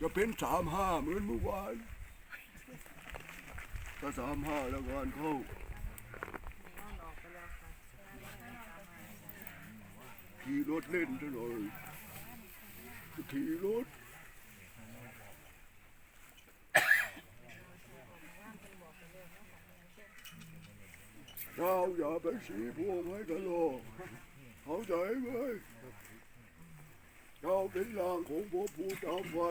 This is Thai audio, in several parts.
จะเป็นสามห้าเหมือนเมื่อวานถ้าสามห้าแล้วงานเข้าขี่รถเล่นซะหน่อยขี่รถเราอย่าไปสีพวงให้กันหรอกเข้าใจไหมเราเป็นร่างของพ่อผู้ตามไว้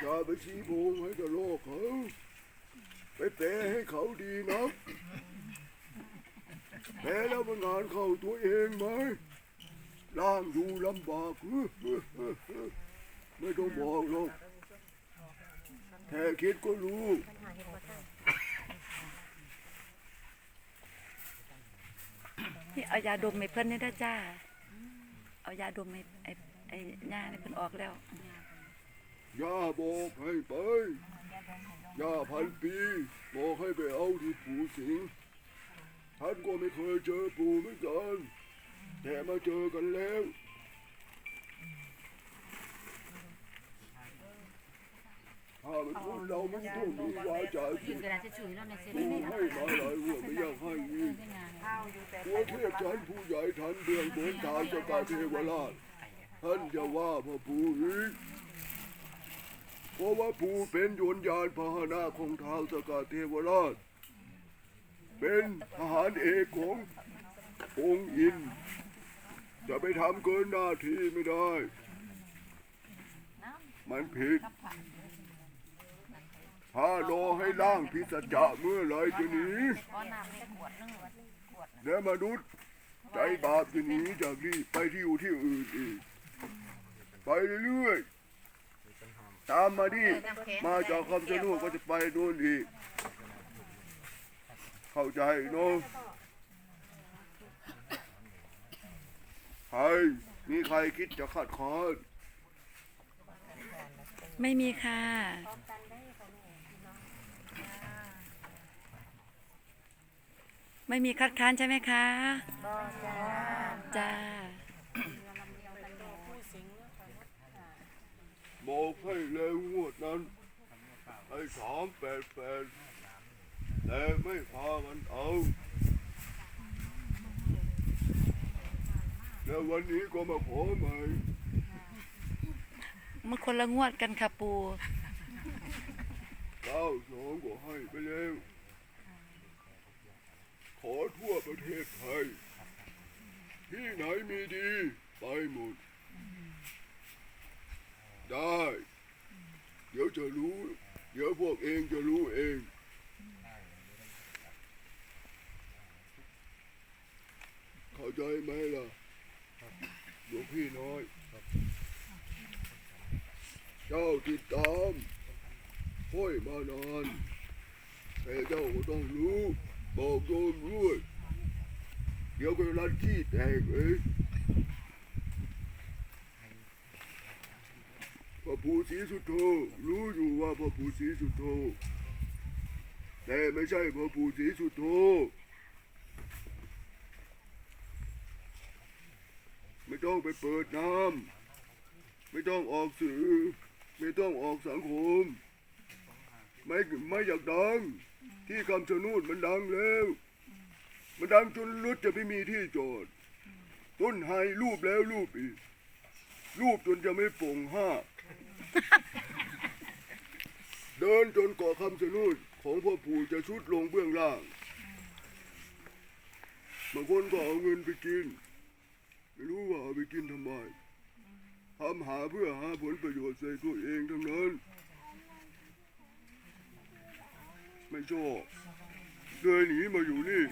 อย่าไปสีพวงให้กับโลกเขา ไปแปลให้เขาดีนะแปลแล้วมันงานเข้าตัวเองไหมร่างอยู่ลำบากไม่ต้องบอกหรอกแค่คิดก็รู้นี่เอายาดมให้เพิ่นนี่ได้จ้า เอายาดมให้ไอ้ไอ้ย่านี่เพิ่นออกแล้ว ย่าบอกให้ไป ย่าพันปีบอกให้ไปเอาที่ปูสิง ท่านก็ไม่เคยเจอปู่เหมือนกันแต่มาเจอกันแล้ว ถ้ามันพูดเราไม่ต้องมีวาจาสิกินกระดาษจะช่วยเราในเซปู่ให้มาหลายหัวไม่อยากให้อีกตัวเทพชั้นผู้ใหญ่ท่านเบืองบนทางสกาเทวราชท่านจะว่าพ่อปู่อีก เพราะว่าผู้เป็นยนยานพาหนะของท้าวสกาเทวราช เป็นทหารเอกขององค์อิน จะไปทำเกินหน้าที่ไม่ได้ มันผิด ถ้ารอให้ล่างพิสจจะเมื่อไรจะหนีก้อนน้ำไม่ขวดนึงขวดและมนุษย์ใจบาปจะหนีจากนี่ไปที่อยู่ที่อื่นอีก ไปเรื่อยๆ ตามมาดิมาจากคำชะโนดก็จะไปนู่นอีกเข้าใจเนาะใครมีใครคิดจะขัดขานไม่มีค่ะ ไม่มีคัดค้านใช่ไหมคะจ้า บอกให้เร็วงวดนั้นไอ้สามแปดแปดแต่ไม่พากันเอาแล้ววันนี้ก็มาขอใหม่มันคนละงวดกันค่ะปูเก้าสองก็ให้ไปแล้วขอทั่วประเทศไทยที่ไหนมีดี ไปหมด ได้ เดี๋ยวจะรู้ เดี๋ยวพวกเองจะรู้เอง เข้าใจไหมล่ะหลวงพี่น้อย เจ้าติดตามห้อยมานานแต่เจ้าก็ต้องรู้ บอกโยมด้วย เดี๋ยวก็รัดขี้แตกเองพระ ภูศรีสุโธรู้อยู่ว่าพระภูศรีสุโธแต่ไม่ใช่พระภูศรีสุโธไม่ต้องไปเปิดน้ำไม่ต้องออกสื่อ ไม่ต้องออกสังคม ไม่ไม่อยากดัง ที่คำชะโนดมันดังแล้ว มันดังจนรถจะไม่มีที่จอด ต้นไฮรูปแล้วรูปอีกรูปจนจะไม่โป่งห้า เดินจนเกาะคำชะโนของพ่อปู่จะชุดลงเบื้องล่าง บางคนก็เอาเงินไปกิน ไม่รู้ว่าเอาไปกินทำไมทำหาเพื่อหาผลประโยชน์ใส่ตัวเองทั้งนั้น ไม่ชอบเลยหนีมาอยู่นี่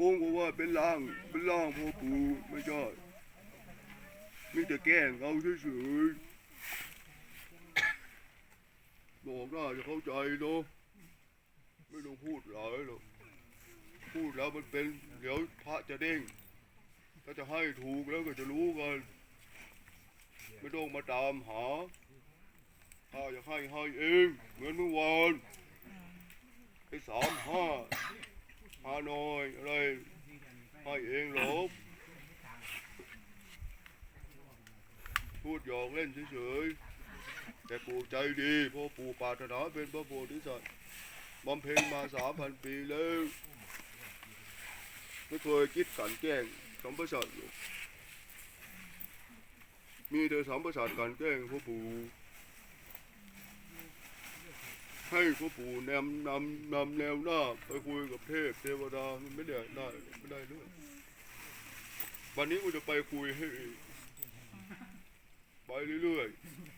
องค์บอกว่าเป็นล่างเป็นล่างพ่อปู่ไม่ใช่มีแต่แกล้งเอาเฉยๆ บอกได้จะเข้าใจเนาะไม่ต้องพูดหลายหรอกพูดแล้วมันเป็นเดี๋ยวพระจะเด้งถ้าจะให้ถูกแล้วก็จะรู้กัน ไม่ต้องมาตามหาถ้าอยากให้ให้เองเหมือนเมื่อวานไอ้สามห้าฮานอยอะไรให้เองหรอกพูดหยอกเล่นเฉยๆ แต่ปู่ใจดีเพราะปู่ปรารถนาเป็นพระโพธิสัตว์บำเพ็ญมาสามพันปีแล้วไม่เคยคิดกันแกล้งสัมปชัญญะมีแต่สัมปชัญญะกลันแกล้งพ่อปู่ให้พ่อปู่นำนำนำแนวหน้าไปคุยกับเทพเทวดามันไม่ได้ได้ไม่ได้เรื่องวันนี้กูจะไปคุยให้ไปเรื่อยๆ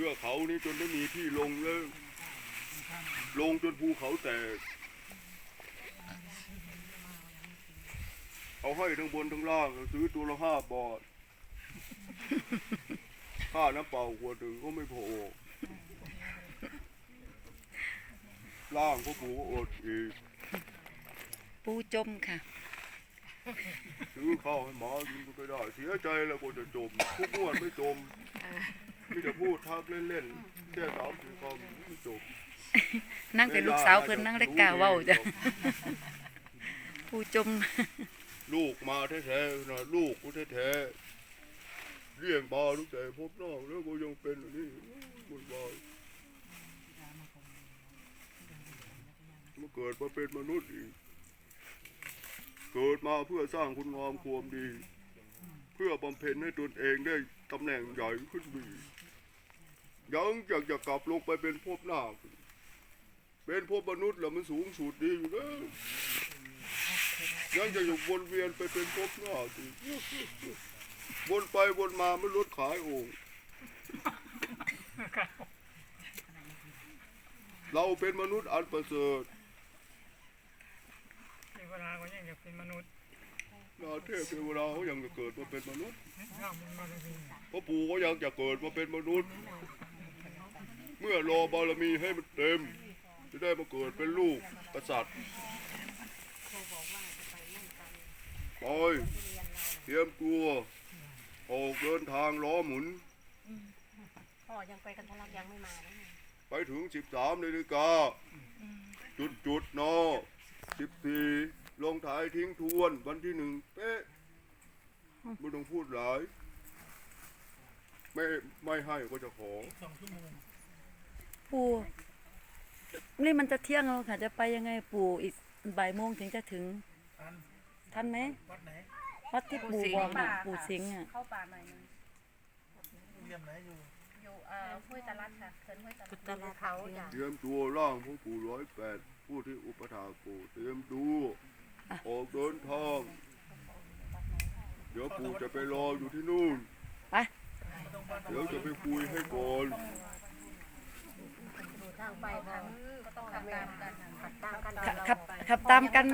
เพื่อเขานี้จนไม่มีที่ลงแล้วลงจนภูเขาแตก เอาให้ทั้งบนทั้งล่างซื้อตัวละห้าบาทค่าน้ำเปล่าขวดหนึ่งก็ไม่พอล่างก็ปูก็อดอีกปูจมค่ะ ซื้อข้าวให้หมากินก็ไม่ได้ เสียใจแล้วก็จะจมทุกงวดไม่จม มีแต่พูดทักเล่นๆแค่สามสี่คำไม่จบนั่งเป็นลูกสาวเพิ่นนั่งได้กล้าเว้าจ้ะปูจม ลูกมาแท้ๆนะลูกกูแท้ๆเลี้ยงบาลูกแต่พบนอกแล้วกูยังเป็นอันนี้บุญบายมาเกิดมาเป็นมนุษย์อีก เกิดมาเพื่อสร้างคุณงามความดีเพื่อบำเพ็ญให้ตนเองได้ตำแหน่งใหญ่ขึ้นไปอียังอยากจะกลับลงไปเป็นภพหน้าเป็นภพมนุษย์แล้วมันสูงสุดดีอยู่แล้วยังจะอยู่วนเวียนไปเป็นภพหน้าสิวนไปวนมาไม่ลดขายโองค์เราเป็นมนุษย์อันประเสริฐเวดาก็ยังอยากเป็นมนุษย์ นาเทพเทวดาเขายังจะเกิดมาเป็นมนุษย์ข้ามมันมาเป็นพระปู่ก็ยังจะเกิดมาเป็นมนุษย์ เมื่อรอบารมีให้มันเต็ม จะได้มาเกิดเป็นลูกกษัตริย์ไปเตรียมตัวออกเดินทางล้อหมุนพ่อยังไปกันทะลักยังไม่มาเลยไปถึง13นาฬิกาจุดจุดๆน อ14ลงท้ายทิ้งทวนวันที่หนึ่งเป๊ะไม่ต้องพูดหลาย ไม่ไม่ให้ก็จะขอปูนี่มันจะเที่ยงแล้วค่ะ จะไปยังไงปูอีกบ่ายโมงถึงจะถึง ทันทันไหมวัดไหนวัดที่ปูบอกน่ะปูสิงห์อะเข้าป่าหน่อยนึงเรียมไหนอยู่อยู่เอ่อห้วยตะลัดค่ะเขินห้วยตะลัดตะลัดเขาจ้ะเตรียมตัวร่างพ่อปู่ร้อยแปด ผู้ที่อุปถากปู่เตรียมตัวออกเดินทางเดี๋ยวปู่จะไปรออยู่ที่นู่นไปเดี๋ยวจะไปคุยให้ก่อนทางไปทางก็ต้องขับตามกันขับตามกันขับขับขับตามกัน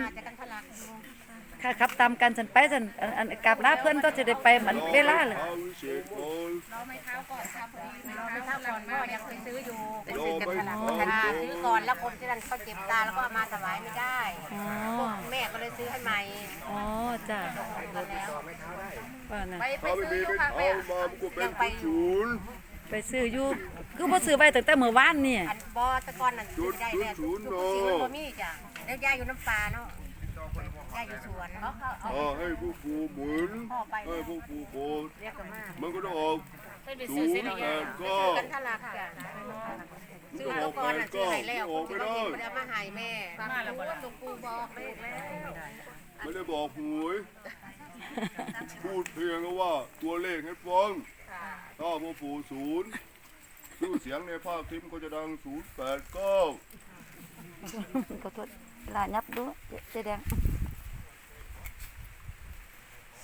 มาจากกันทะลักค่ะขับตามกันฉันไปฉันอันอันกราบลาเพื่อนก็จะได้ไปเหมือนเวลาเลยรอวิเศษก่อนเราไม่เท้าก่อนครับพอดีเราไม่เท้าก่อนพ่อยังเคยซื้ออยู่รอไปทางตาซื้อก่อนแล้วคนที่นั่นเขาเจ็บตาแล้วก็เอามาถวายไม่ได้อ๋อแม่ก็เลยซื้อให้ใหม่อ๋อจ้ะกันแล้วว่าน่ะไปไปถ้าไม่ซื้อมีอยู่ไม่ค่ะเอาแม่มามันก็เป็นศูนย์ไปซื้ออยู่คือบ่ซื้อไว้ตั้งแต่เมื่อวานนี่อันบอตะกอนนั่นซื้อได้แม่ทุกทุกสิ่งมันบ่มีจ้ะแล้วยายอยู่น้ำปลาเนาะ ยายอยู่สวนเขาเขาเอาอ่าให้ผู้ปู่หมุนพ่อไปให้ผู้ปู่โกดเรียกกันมามันก็ต้องออกศูนย์แปดเก้ากันทะลักจ้ะซื้อตะกอนน่ะซื้อให้แล้วคนที่เขาเห็นบ่ได้เอามาให้แม่มาแล้วบ่ตรงปูบอกเลขแล้วไม่ได้บอกหวยพูดเพียงแค่ว่าตัวเลขให้ฟังถ้าผู้ปู่ศูนย์ชื่อเสียงในภาคทิมก็จะดังศูนย์แปดเก้าขอโทษ ลายับดูเจเจแดง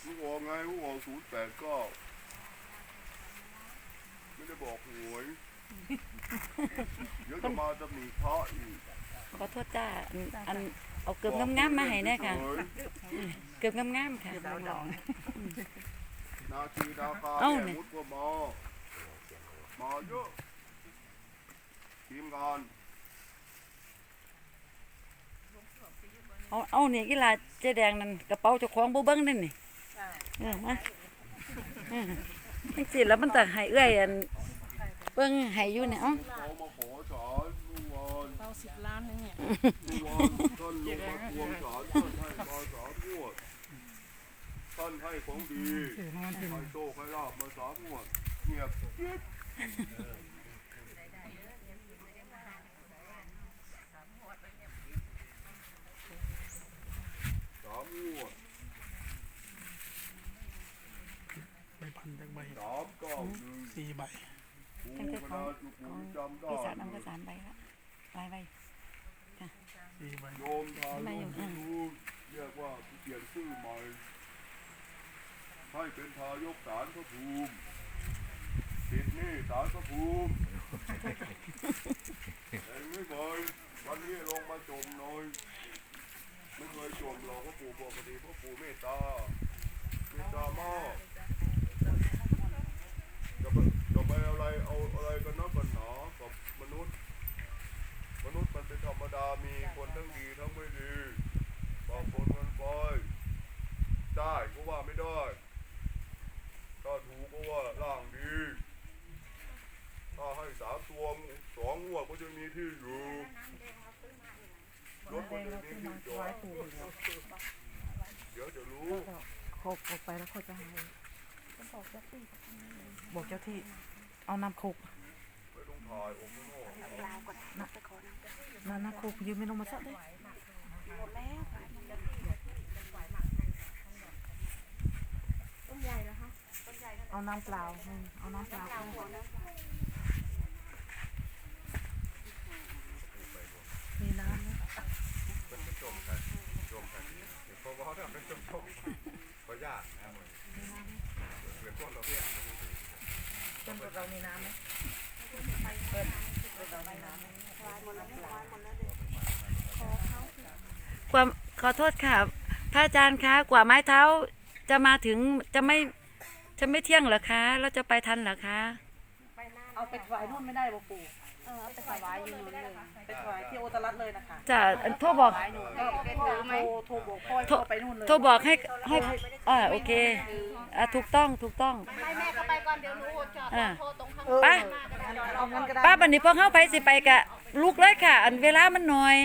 ผู้บอกไงผู้บอกศูนย์แปดเก้าไม่ได้บอกหวยเดี๋ยวจะมาจะมีพระอีกขอโทษจ้าอันอันเอาเกือบงามๆมาให้แน่ค่ะ เกือบงามๆค่ะนาทีนาคาเอ้าแม่นี่มุดก็มามาเยอะทีมงาน เอาเอานี่กีฬาเจแดงนั่นกระเป๋าเจ้าของบ่เบิ่งนั่นนี่เออมาเออจังซี่แล้วมันจะให้เอื้อยอันเบิ่งให้อยู่เนี่ยเอ้าเขามาขอสารเมื่อวานเอาสิบล้านนึงเนี่ยเมื่อวานท่านลงมาทวงสารท่านให้มาสามงวดท่านให้ของดีให้โชคให้ลาบมาสามงวดเงียบกิ๊บสามงวด ใบพันจากใบสามเก้าหนึ่งสี่ใบปูตั้งแต่กขระองดาษจุกขปูองจำได้พี่สาวนำก็สามใบละหลายใบสี่ใบโยมทาไม่โยอยู่มอืที่มรู้เรียกว่าเปลี่ยนชื่อใหม่ให้เป็นทายกสารพระภูมิติดหนี่สารพระภูมิเองไม่เคยวันนี้ลงมาจมหน่อย ไม่เคยจมเรากพ่อปู่ปกติพ่อปู่เมตตาเมตตามากจะไปจะไปอะไรเอาอะไรกันนักกันหนากับมนุษย์ มนุษย์มันเป็นธรรมดา มีคนทั้งดีทั้งไม่ดีบางคนมันไปได้ก็ว่าไม่ได้ ถ้าถูกก็ว่าร่างดี ถ้าให้สามตัวสองงวดก็จะมีที่อยู่รถก็จะมีที่จอดเดี๋ยวจะรู้ โคกออกไปแล้วเขาจะให้ บอกเจ้าที่ เอาน้ำโคกไม่ต้องถ่ายองค์ข้างนอกน้ำน้ำโคกยืมไม่ลงมาสักได้เอาน้ำเปล่าอืมเอาน้ำเปล่ามีน้ำไหมเป็นผู้ชมกันชมกันเพราะว่าถ้าเป็นชมชมก็ยากนะมึง เป็นพวกเราเนี่ยต้นเรามีน้ำไหมความขอโทษค่ะพระอาจารย์คะกว่าไม้เท้าจะมาถึงจะไม่จะไม่เที่ยงเหรอคะ แล้วจะไปทันเหรอคะ เอาไปถวายนู่นไม่ได้บ่ปู่เออเอาไปถวายอยู่นู่นเลยไปถวายที่โอตรัสเลยนะคะจะโทรบอกก็โทรโทรโทรบอกพ่อให้พ่อไปนู่นเลยโทรบอกให้ให้อ่าโอเคอ่าถูกต้องถูกต้อง ไม่แม่ก็ไปก่อนเดี๋ยวหนูจอดอ่าโทรตรงข้างไปเอางั้นก็ได้ป้าบันนี้พวกเข้าไปสิไปกะลูกเลยค่ะ อันเวลามันน้อย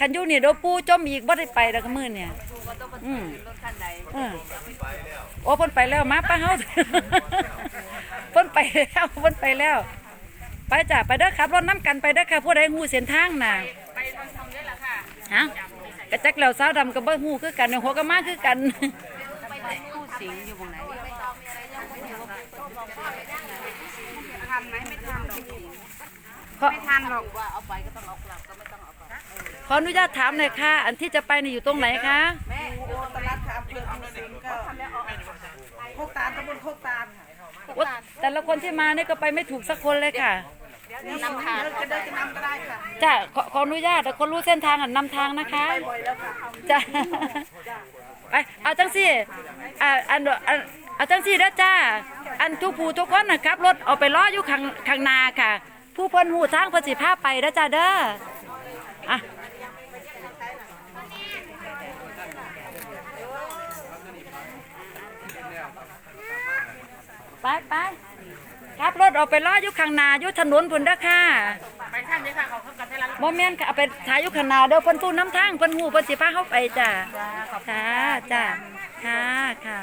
คันอยู่นี่เดี๋ยวปูจมอีกบ่ได้ไปแล้วก็มื้อเนี่ยอืมรถคันใดเออโอ้เพิ่นไปแล้วมาป้าเฮาเพิ่นไปแล้วเพิ่นไปแล้ว ไปจ้ะไปเด้อขับรถน้ำกันไปเด้อค่ะผู้ใดฮู้เส้นทางน่ะไปทางตรงนี้แหละค่ะฮะกระจักแล้วสาวดำก็บ่ฮู้คือกันหัวก็มาคือกันไปผู้สิงอยู่ตรงไหนไม่ต้องมีอะไรยังไม่ถึงทันไหมไม่ทันหรอกขอไม่ทันหรอกว่าเอาไปก็ต้องเอากลับก็ไม่ต้องเอากลับขออนุญาตถามหน่อยค่ะ อันที่จะไปนี่อยู่ตรงไหนคะแม่โอตรัสค่ะอำเภอภูสิงห์ก็โคกตาลตำบลโคกตา คแต่ละคนที่มานี่ก็ไปไม่ถูกสักคนเลยค่ะนำทางจะเดินจะนำก็ได้ค่ะจ้ะขอขออนุญาตแต่คนรู้เส้นทางอะนำทางนะคะไปบ่อยแล้วค่ะจ้ะไปเอาจังสิอ่าอันอันเอาจังสิเด้อจ้า อันทุกผู้ทุกคนนะครับรถเอาไปล้ออยู่ข้างข้างนาค่ะ ผู้เพิ่นหูทางเพิ่นสิพาไปเด้อจ้าเด้ออะ ไปไปครับรถเอาไปล้ออยู่ข้างหน้าอยู่ถนนพุ่นเด้อค่ะไปท่านนี้ค่ะเขาเข้ากันได้แล้วบ่แม่นค่ะเอาไปถ่ายอยู่ข้างหน้าเด้อเพิ่นผู้นำทางเพิ่นฮู้เพิ่นสิพาเฮาไปจ้ะจ้าจ้าค่ะค่ะ